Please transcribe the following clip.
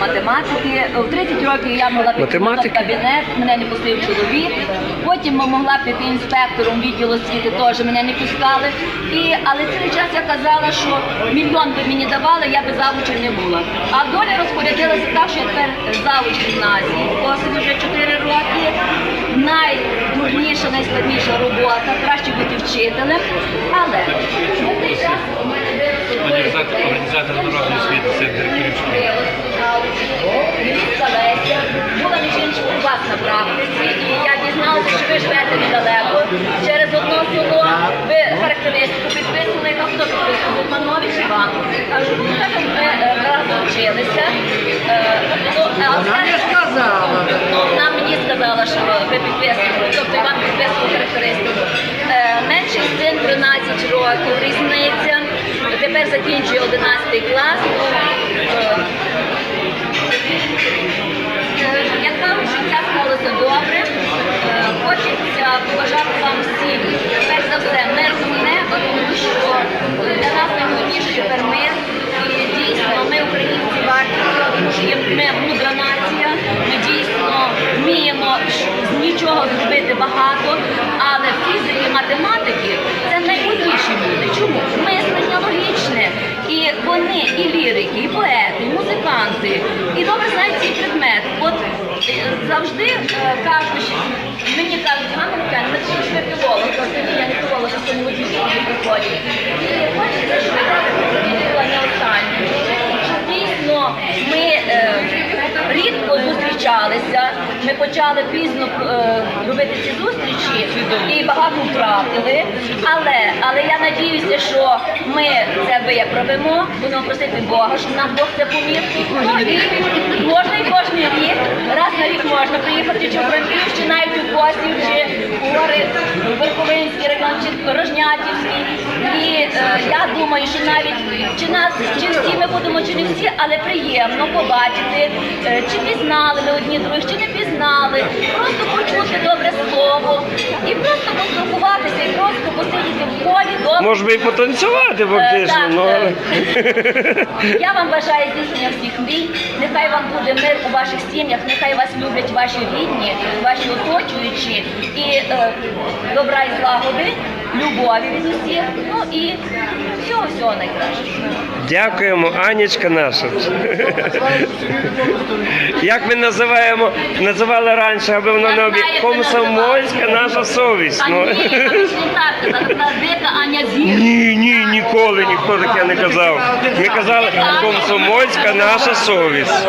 математики. В 30 років я могла піти Математики? в кабінет, мене не пустив чоловік. Потім могла піти інспектором відділу освіти, теж мене не пускали. І, але цілий час я казала, що мільйон би мені давали, я би завучем не була. А доля розпорядилася так, що я тепер завуч гімназії. Досить вже 4 роки. Найдурніша, найскладніша робота, краще бути вчителем. Але в цей час у мене Організатор, організатор народної освіти серед директорів Львівська Леся була між іншим у вас на практиці, і я дізналася, що ви живете недалеко. Через одно село ви характеристику підписували, яка хто підписував Гутманович Іван. Кажу, ну так ми е, разом вчилися. Е, Вона не сказала. Вона мені сказала, що ви підписували, тобто Іван підписував характеристику. Е, Менший син 13 років, різниця. Тепер закінчує 11 клас. Е, Е, Як кажуть, життя склалося добре. Е, Хочеться побажати вам всім, перш за все, мирного неба, тому що для нас найголовніше тепер мир. І дійсно ми, українці, варті, тому що ми мудра нація. Ми дійсно вміємо з нічого зробити багато, але фізики, математики це наймудріші люди. Чому? Мислення логічне. І вони, і лірики, і поети, і музиканти, і добре знають цей предмет. От е, завжди е, кажуть, мені кажуть, Ганна Миколаївна, ми тут ви філолог, кажуть, «Ні, я не філолог, я водій люди приходять. І хочеться, щоб я була не останньою. Щоб Дійсно, ми е, рідко зустрічалися. Ми почали пізно е, робити ці зустрічі і багато втратили. Але, але я надіюся, що ми це виправимо. Будемо просити Бога, щоб нам Бог це поміг. Ну, і можна і кожен рік, раз на рік можна приїхати чи в Франківщину, навіть у Косів, чи у гори Верховинський район, чи Рожнятівський. Е, я думаю, що навіть чи нас, чи всі ми будемо, чи не всі, але приємно побачити, е, чи пізнали ми одні других, чи не пізнали, просто почути добре слово і просто поспілкуватися, і просто посидіти в полі добре. Може би і потанцювати фактично, так, ну але. Я вам бажаю здійснення всіх мрій. Нехай вам буде мир у ваших сім'ях, нехай вас люблять ваші рідні, ваші оточуючі і е, добра і злагоди, любові від усіх. Ну і всього всього найкращого. Дякуємо, Анічка наша. Як ми називаємо, називали раніше, аби воно не обі... Комсомольська наша совість. Ну. Ні, ні, ніколи ніхто таке не казав. Ми казали, комсомольська наша совість.